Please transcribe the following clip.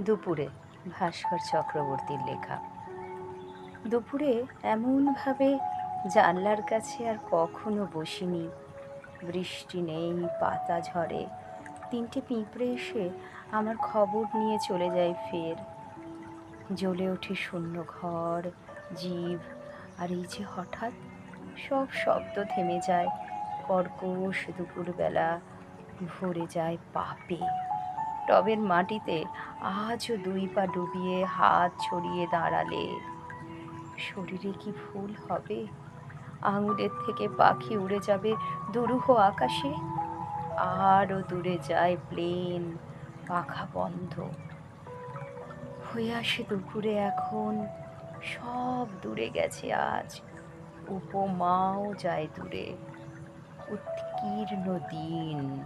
দুপুরে ভাস্কর চক্রবর্তীর লেখা। দুপুরে এমনভাবে জানলার কাছে আর কখনো বসিনি। বৃষ্টি নেই, পাতা ঝরে, তিনটে পিঁপড়ে এসে আমার খবর নিয়ে চলে যায় ফের। জ্বলে ওঠে শূন্য ঘর, জীব, আর এই যে হঠাৎ সব শব্দ থেমে যায়। কর্কশ দুপুরবেলা ভরে যায় পাপে। টবের মাটিতে আজও দুই পা ডুবিয়ে হাত ছড়িয়ে দাঁড়ালে। শরীরে কি ফুল হবে? আঙুলের থেকে পাখি উড়ে যাবে দুরূহ আকাশে? আরও দূরে যায় প্লেন, পাখা বন্ধ। হয়ে আসে দুপুরে এখন, সব দূরে গেছে আজ। উপমাও যায় দূরে। উৎকীর্ণ দিন।